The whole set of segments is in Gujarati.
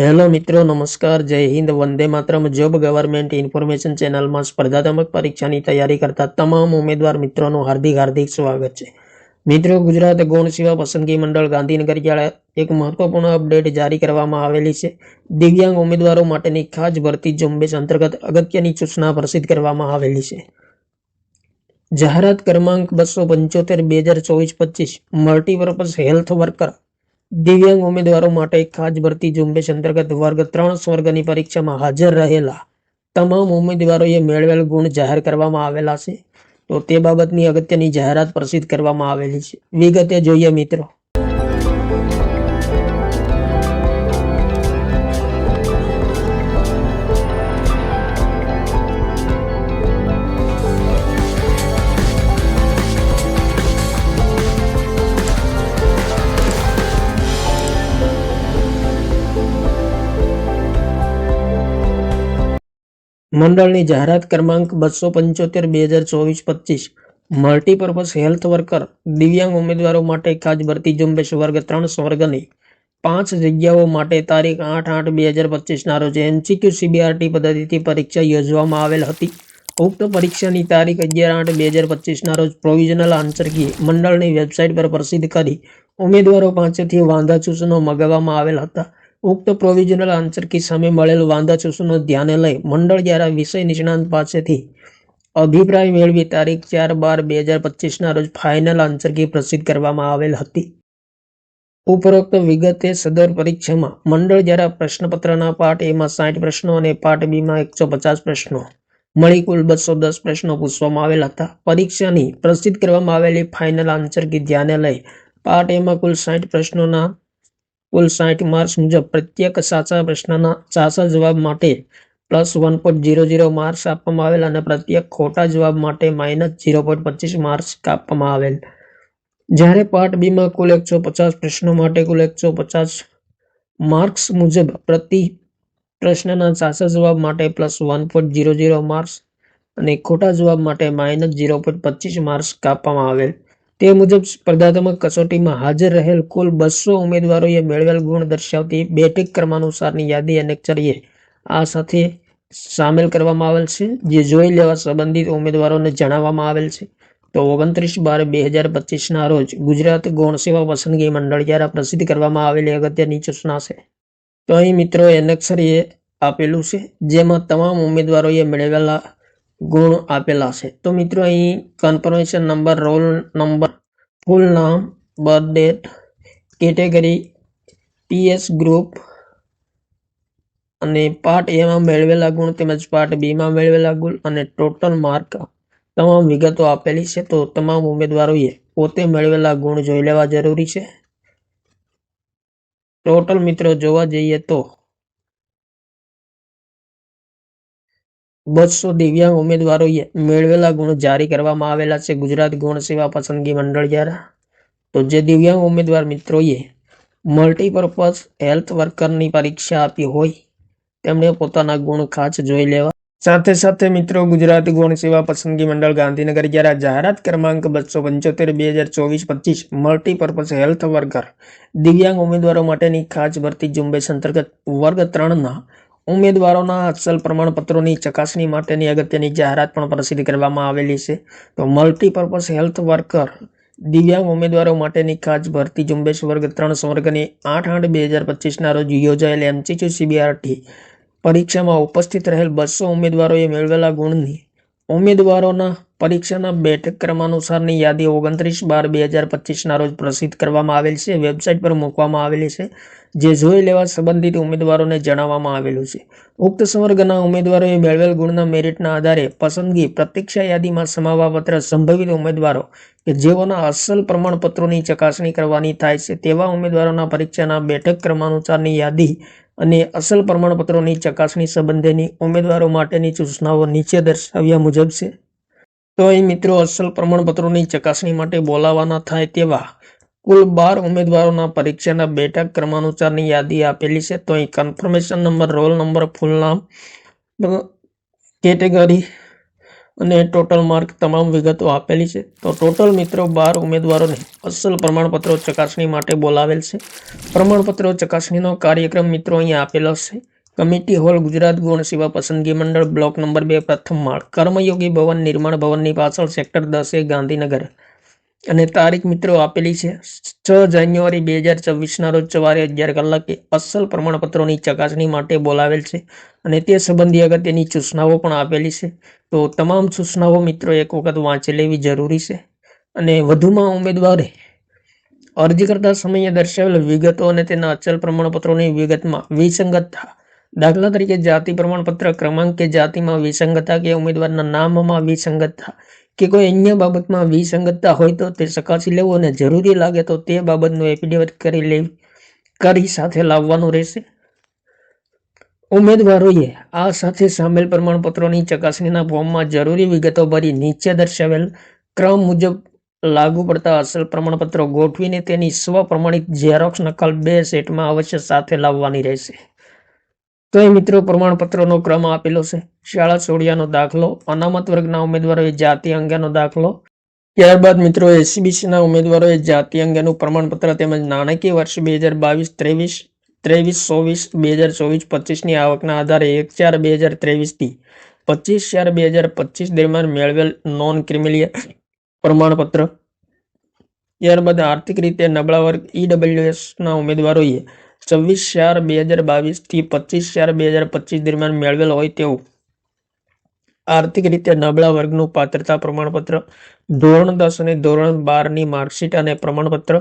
હેલો મિત્રો, નમસ્કાર, જય હિન્દ, વંદે માતરમ. જોબ ગવર્મેન્ટ ઇન્ફોર્મેશન ચેનલમાં સ્પર્ધાત્મક પરીક્ષાની તૈયારી કરતા તમામ ઉમેદવાર મિત્રોનું હાર્દિક હાર્દિક સ્વાગત છે. મિત્રો, ગુજરાત ગૌણ સેવા પસંદગી મંડળ ગાંધીનગર દ્વારા એક મહત્વપૂર્ણ અપડેટ જારી કરવામાં આવેલી છે. દિવ્યાંગ ઉમેદવારો માટેની ખાસ ભરતી ઝુંબેશ અંતર્ગત અગત્યની સૂચના પ્રસિદ્ધ કરવામાં આવેલી છે. જાહેરાત ક્રમાંક બસો પંચોતેર, બે હજાર ચોવીસ, પચીસ, મલ્ટીપર્પઝ હેલ્થ વર્કર દિવ્યાંગ ઉમેદવારો માટે ખાસ ભરતી ઝુંબેશ અંતર્ગત વર્ગ ત્રણ સ્વર્ગની પરીક્ષામાં હાજર રહેલા તમામ ઉમેદવારોએ મેળવેલ ગુણ જાહેર કરવામાં આવેલા છે. તો તે બાબતની અગત્યની જાહેરાત પ્રસિદ્ધ કરવામાં આવેલી છે. વિગતે જોઈએ મિત્રો. મંડળની જાહેરાત ક્રમાંક બસો પંચોતેર, બે હજાર ચોવીસ, પચીસ. મલ્ટીપર્પઝ હેલ્થ વર્કર, દિવ્યાંગ ઉમેદવારો માટે ખાસ ભરતી ઝુંબેશ વર્ગ ત્રણ સ્વર્ગની. પાંચ જગ્યાઓ માટે તારીખ આઠ આઠ, બે હજાર પચીસના રોજ એમસીક્યુ સીબીઆરટી પદ્ધતિથી પરીક્ષા યોજવામાં આવેલ હતી. ઉક્ત પરીક્ષાની તારીખ અગિયાર આઠ, બે હજાર પચીસના રોજ પ્રોવિઝનલ આન્સર કી મંડળની વેબસાઇટ પર પ્રસિદ્ધ કરી ઉમેદવારો પાસેથી વાંધા સૂચનો મગાવવામાં આવેલ હતા. ઉક્ત પ્રોવિઝનલ આન્સરકી સામે મળેલ વાંધા ચૂસનો ધ્યાને લઈ મંડળ દ્વારા વિષય નિષ્ણાંત પાસેથી અભિપ્રાય મેળવી તારીખ ચાર બાર બે હજાર પચીસના રોજ ફાઇનલ આન્સર કી પ્રસિદ્ધ કરવામાં આવેલ હતી. ઉપરોક્ત વિગતે સદર પરીક્ષામાં મંડળ દ્વારા પ્રશ્નપત્રના પાઠ એમાં સાઠ પ્રશ્નો અને પાઠ બીમાં એકસો પચાસ પ્રશ્નો મળી કુલ બસો દસ પ્રશ્નો પૂછવામાં આવેલ હતા. પરીક્ષાની પ્રસિદ્ધ કરવામાં આવેલી ફાઇનલ આન્સર કી ધ્યાને લઈ પાઠ એમાં કુલ સાઠ પ્રશ્નોના કુલ સાઠ માર્ક્સ મુજબ પ્રત્યેક સાચા પ્રશ્નના સાચા જવાબ માટે plus one point zero zero marks આપવામાં આવેલ અને પ્રત્યેક ખોટા જવાબ માટે માઇનસ ઝીરો પોઈન્ટ પચીસ માર્ક્સ કાપવામાં આવેલ. જ્યારે પાર્ટ બીમાં કુલ એકસો પચાસ પ્રશ્નો માટે કુલ એકસો પચાસ માર્ક્સ મુજબ પ્રતિ પ્રશ્નના સાચા જવાબ માટે plus one point zero zero marks અને ખોટા જવાબ માટે માઇનસ ઝીરો પોઈન્ટ પચીસ માર્ક્સ કાપવામાં આવેલ. તે મુજબ સ્પર્ધાત્મક કસોટીમાં હાજર રહેલ કુલ બસો ઉમેદવારોએ મેળવેલ ગુણ દર્શાવતી બેઠક ક્રમાનુસારની યાદી અનેક્ષરીએ આ સાથે સામેલ કરવામાં આવેલ છે, જે જોઈ લેવા સંબંધિત ઉમેદવારોને જણાવવામાં આવેલ છે. તો ઓગણત્રીસ બાર બે હજાર પચીસના રોજ ગુજરાત ગૌણ સેવા પસંદગી મંડળ દ્વારા પ્રસિદ્ધ કરવામાં આવેલી અગત્યની સૂચના છે. તો અહીં મિત્રો એનેક્ષરીએ આપેલું છે, જેમાં તમામ ઉમેદવારોએ મેળવેલા ગુણ આપેલા છે. તો મિત્રો, અહીં confirmation number roll number full નામ birth date category PS group અને પાર્ટ એમાં મેળવેલા ગુણ તેમજ પાર્ટ બીમાં મેળવેલા ગુણ અને ટોટલ માર્ક તમામ વિગતો આપેલી છે. તો તમામ ઉમેદવારોએ પોતે મેળવેલા ગુણ જોઈ લેવા જરૂરી છે. ટોટલ મિત્રો, જોવા જઈએ તો બસો દિવ્યાંગ ઉમેદવારોએ મેળવેલા ગુણ જારી કરવામાં આવેલા છે. ગુજરાત ગુણ સેવા પસંદગી મંડળ દ્વારા તો જે દિવ્યાંગ ઉમેદવાર મિત્રોએ મલ્ટીપર્પઝ હેલ્થ વર્કરની પરીક્ષા આપી હોય, તેમણે પોતાના ગુણ ખાસ જોઈ લેવા. સાથે સાથે મિત્રો, ગુજરાત ગુણ સેવા પસંદગી મંડળ ગાંધીનગર દ્વારા જાહેરાત ક્રમાંક બસો પંચોતેર, બે હજાર ચોવીસ, પચીસ મલ્ટીપર્પઝ હેલ્થ વર્કર દિવ્યાંગ ઉમેદવારો માટેની ખાસ ભરતી ઝુંબેશ અંતર્ગત વર્ગ ત્રણના ઉમેદવારોના અસલ પ્રમાણપત્રોની ચકાસણી માટેની અગત્યની જાહેરાત પણ પ્રસિદ્ધ કરવામાં આવેલી છે. તો મલ્ટીપર્પઝ હેલ્થ વર્કર દિવ્યાંગ ઉમેદવારો માટેની ખાસ ભરતી ઝુંબેશ વર્ગ ત્રણ સ્વર્ગની આઠ આઠ બે હજાર પચીસના રોજ યોજાયેલ એમસીક્યુ સીબીઆરટી પરીક્ષામાં ઉપસ્થિત રહેલ બસો ઉમેદવારોએ મેળવેલા ગુણની ઉમેદવારોના પરીક્ષાના બેઠક ક્રમાનુસારની યાદી ઓગણત્રીસ બાર બે હજાર પચીસના રોજ પ્રસિદ્ધ કરવામાં આવેલ છે. વેબસાઇટ પર મૂકવામાં આવેલી છે, જે જોઈ લેવા સંબંધિત ઉમેદવારોને જણાવવામાં આવેલું છે. ઉક્ત સંવર્ગના ઉમેદવારોએ મેળવેલ ગુણના મેરિટના આધારે પસંદગી પ્રતીક્ષા યાદીમાં સમાવાપત્ર સંભવિત ઉમેદવારો કે જેઓના અસલ પ્રમાણપત્રોની ચકાસણી કરવાની થાય છે તેવા ઉમેદવારોના પરીક્ષાના બેઠક ક્રમાનુસારની યાદી અને અસલ પ્રમાણપત્રોની ચકાસણી સંબંધેની ઉમેદવારો માટેની સૂચનાઓ નીચે દર્શાવ્યા મુજબ છે. તો અહીં મિત્રો અસલ પ્રમાણપત્રોની ચકાસણી માટે બોલાવવાના થાય તેવા કુલ બાર ઉમેદવારોના પરીક્ષાના બેઠક ક્રમાનુસારની યાદી આપેલી છે. તો અહીં confirmation number roll number full નામ કેટેગરી અને ટોટલ માર્ક તમામ વિગતો આપેલી છે. તો ટોટલ મિત્રો બાર ઉમેદવારોને અસલ પ્રમાણપત્રો ચકાસણી માટે બોલાવેલ છે. પ્રમાણપત્રો ચકાસણીનો કાર્યક્રમ મિત્રો અહીંયા આપેલો છે. કમિટી હોલ ગુજરાત ગુણ સેવા પસંદગી મંડળ બ્લોક નંબર બે પ્રથમ માળ. કર્મયોગી ભવન, નિર્માણ ભવનની પાછળ સેક્ટર દસે ગાંધીનગર. અને તારીખ મિત્રો આપેલી છે, છ જાન્યુઆરી બે હજાર છવ્વીસના રોજ સવારે અગિયાર કલાકે અસલ પ્રમાણપત્રોની ચકાસણી માટે બોલાવેલ છે અને તે સંબંધી અગત્યની સૂચનાઓ પણ આપેલી છે. તો તમામ સૂચનાઓ મિત્રો એક વખત વાંચી લેવી જરૂરી છે. અને વધુમાં ઉમેદવારે અરજી કરતા સમયે દર્શાવેલ વિગતો અને તેના અચલ પ્રમાણપત્રોની વિગતમાં વિસંગતતા દાખલા તરીકે જાતિ પ્રમાણપત્ર ક્રમાંક કે જાતિમાં વિસંગતતા કે ઉમેદવારના નામમાં વિસંગતતા કે કોઈ અન્ય બાબતમાં વિસંગતતા હોય તો તે ચકાસી લેવું અને જરૂરી લાગે તો તે બાબતનું એફિડેવિટ કરી લેવી, કરી સાથે લાવવાનું રહેશે. ઉમેદવારોએ આ સાથે સામેલ પ્રમાણપત્રોની ચકાસણીના ફોર્મમાં જરૂરી વિગતો ભરી નીચે દર્શાવેલ ક્રમ મુજબ લાગુ પડતા અસલ પ્રમાણપત્રો ગોઠવીને તેની સ્વપ્રમાણિત ઝેરોક્ષ નકલ બે સેટમાં અવશ્ય સાથે લાવવાની રહેશે. તો એ મિત્રો પ્રમાણપત્રોનો ક્રમ આપેલો છે. શાળા છોડિયાનો દાખલો, અનામત વર્ગના ઉમેદવારોએ જાતિ અંગેનો દાખલો. ત્યારબાદ મિત્રો એસીબીસીના ઉમેદવારોએ જાતિ અંગેનું પ્રમાણપત્ર તેમજ નાણાકીય વર્ષ બે હજાર બાવીસ, ત્રેવીસ ત્રેવીસ, ચોવીસ, બે હજાર ચોવીસ, પચીસની આવકના આધારે એક ચાર બે હજાર ત્રેવીસથી પચીસ ચાર બે હજાર પચીસ દરમિયાન મેળવેલ નોન ક્રિમિલિયર પ્રમાણપત્ર. ત્યારબાદ આર્થિક રીતે નબળા વર્ગ ઈડબ્લ્યુએસના ઉમેદવારોએ છવ્વીસ ચાર બે હજાર બાવીસથી પચીસ ચાર બે હજાર પચીસ દરમિયાન મેળવેલ હોય તેવું આર્થિક રીતે નબળા વર્ગનું પાત્રતા પ્રમાણપત્ર, ધોરણ દસ અને ધોરણ બારની માર્કશીટ અને પ્રમાણપત્ર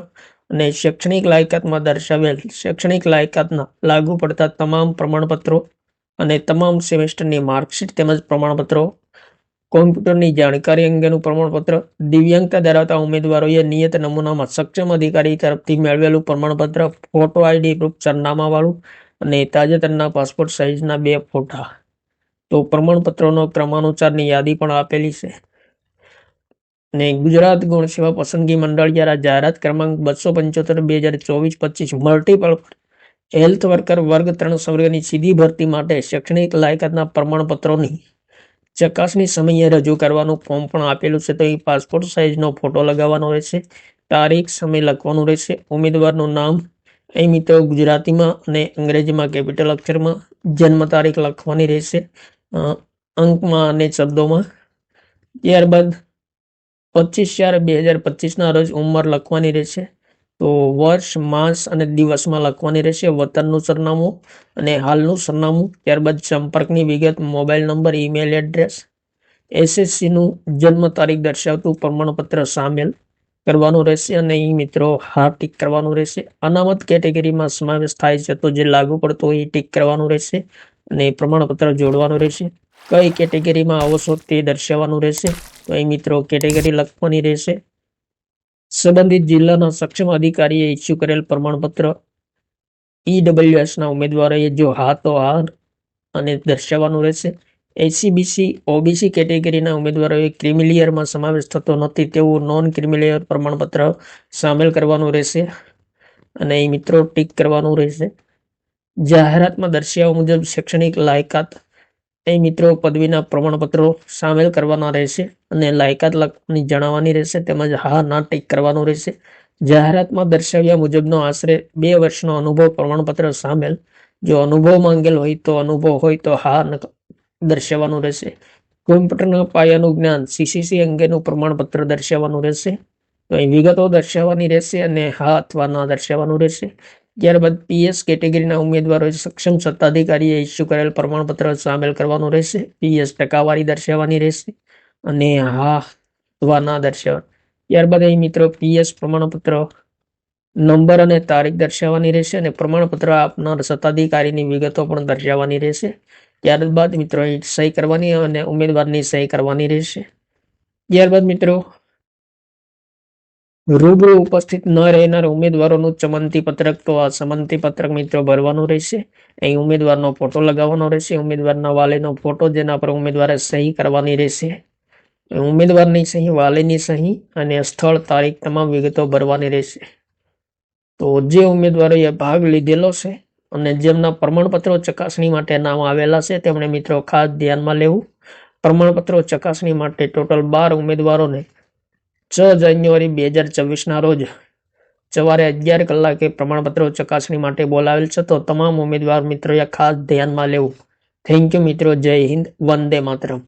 અને શૈક્ષણિક લાયકાતમાં દર્શાવેલ શૈક્ષણિક લાયકાતના લાગુ પડતા તમામ પ્રમાણપત્રો અને તમામ સેમેસ્ટરની માર્કશીટ તેમજ પ્રમાણપત્રો કોમ્પ્યુટરની જાણકારી અંગેનું પ્રમાણપત્ર દિવ્યાંગતા ધરાવતા ઉમેદવારોએ નિયત નમૂનામાં સક્ષમ અધિકારી તરફથી મેળવેલું પ્રમાણપત્ર ફોટો આઈડી પ્રૂફ સરનામાવાળું અને તાજેતરના પાસપોર્ટ સાઇઝના બે ફોટા. તો પ્રમાણપત્રોનો ક્રમાનુસારની યાદી પણ આપેલી છે. ને ગુજરાત ગુણ સેવા પસંદગી મંડળ દ્વારા જાહેરાત ક્રમાંક બસો પંચોતેર, બે હજાર ચોવીસ, પચીસ મલ્ટીપલ હેલ્થ વર્કર વર્ગ ત્રણ વર્ગની સીધી ભરતી માટે શૈક્ષણિક લાયકાતના પ્રમાણપત્રોની ચકાસણી સમયે રજૂ કરવાનું ફોર્મ પણ આપેલું છે. તો એ પાસપોર્ટ સાઇઝનો ફોટો લગાવવાનો રહેશે. તારીખ, સમય લખવાનું રહેશે. ઉમેદવારનું નામ અહીં મિત્રો ગુજરાતીમાં અને અંગ્રેજીમાં કેપિટલ અક્ષરમાં. જન્મ તારીખ લખવાની રહેશે. અંકમાં અને શબ્દોમાં. ત્યારબાદ પચીસ ચાર બે હજાર પચીસના રોજ ઉંમર લખવાની રહેશે. તો વર્ષ, માસ અને દિવસમાં લખવાની રહેશે વતનનું સરનામું અને હાલનું સરનામું. ત્યારબાદ સંપર્કની વિગત, મોબાઈલ નંબર, ઈમેલ એડ્રેસ, એસએસસીનું જન્મ તારીખ દર્શાવતું પ્રમાણપત્ર સામેલ કરવાનું રહેશે અને એ મિત્રો હા ટીક કરવાનું રહેશે. અનામત કેટેગરીમાં સમાવેશ થાય છે તો જે લાગુ પડતો હોય એ ટીક કરવાનું રહેશે અને પ્રમાણપત્ર જોડવાનું રહેશે. કઈ કેટેગરીમાં આવો તે દર્શાવવાનું રહેશે. તો એ મિત્રો કેટેગરી લખવાની રહેશે. સંબંધિત જિલ્લાના સક્ષમ અધિકારીએ ઇસ્યુ કરેલ પ્રમાણપત્ર ઈડબ્લ્યુએસના ઉમેદવારોએ જો હા તો હા અને દર્શાવવાનું રહેશે. એસીબીસી ઓબીસી કેટેગરીના ઉમેદવારોએ ક્રિમિલિયરમાં સમાવેશ થતો નથી તેવું નોન ક્રિમિલિયર પ્રમાણપત્ર સામેલ કરવાનું રહેશે અને એ મિત્રો ટીક કરવાનું રહેશે. જાહેરાતમાં દર્શાવ્યા મુજબ શૈક્ષણિક લાયકાત અહીં મિત્રો પદવીના પ્રમાણપત્રો સામેલ કરવાના રહેશે અને લાયકાત લખવાની જણાવવાની રહેશે તેમજ હા ના ટીક કરવાનું રહેશે. જાહેરાતમાં દર્શાવ્યા મુજબનો આશરે બે વર્ષનો અનુભવ પ્રમાણપત્ર સામેલ. જો અનુભવ માંગેલ હોય તો અનુભવ હોય તો હા દર્શાવવાનું રહેશે. કોમ્પ્યુટરના પાયાનું જ્ઞાન સીસીસી અંગેનું પ્રમાણપત્ર દર્શાવવાનું રહેશે. તો અહીં વિગતો દર્શાવવાની રહેશે અને હા અથવા ના દર્શાવવાનું રહેશે. ત્યારબાદ પીએસ કેટેગરીના ઉમેદવારોએ સક્ષમ સત્તાધિકારીએ ઇસ્યુ કરેલ પ્રમાણપત્ર સામેલ કરવાનું રહેશે. પીએસ ટકાવારી દર્શાવવાની રહેશે અને હા અથવા ના દર્શાવવા ત્યારબાદ અહીં મિત્રો પીએસ પ્રમાણપત્ર નંબર અને તારીખ દર્શાવવાની રહેશે અને પ્રમાણપત્ર આપનાર સત્તાધિકારીની વિગતો પણ દર્શાવવાની રહેશે. ત્યારબાદ મિત્રો સહી કરવાની અને ઉમેદવારની સહી કરવાની રહેશે. ત્યારબાદ મિત્રો રૂબરૂ ઉપસ્થિત ન રહેનાર ઉમેદવારોનું ચમંતી પત્રક તો આ સમંતી પત્રક મિત્રો ભરવાનું રહેશે. અહીં ઉમેદવારનો ફોટો લગાવવાનો રહેશે. ઉમેદવારના વાલીનો ફોટો જેના પર ઉમેદવારે સહી કરવાની રહેશે. ઉમેદવારની સહી, વાલીની સહી અને સ્થળ, તારીખ તમામ વિગતો ભરવાની રહેશે. તો જે ઉમેદવારોએ ભાગ લીધેલો છે અને જેમના પ્રમાણપત્રો ચકાસણી માટે નામ આવેલા છે, તેમણે મિત્રો ખાસ ધ્યાનમાં લેવું. પ્રમાણપત્રો ચકાસણી માટે ટોટલ બાર ઉમેદવારોને છ જાન્યુઆરી બે હજાર ચોવીસના રોજ સવારે અગિયાર કલાકે પ્રમાણપત્રો ચકાસણી માટે બોલાવેલ છે. તો તમામ ઉમેદવાર મિત્રોએ ખાસ ધ્યાનમાં લેવું. થેન્ક યુ મિત્રો. જય હિન્દ. વંદે માતરમ.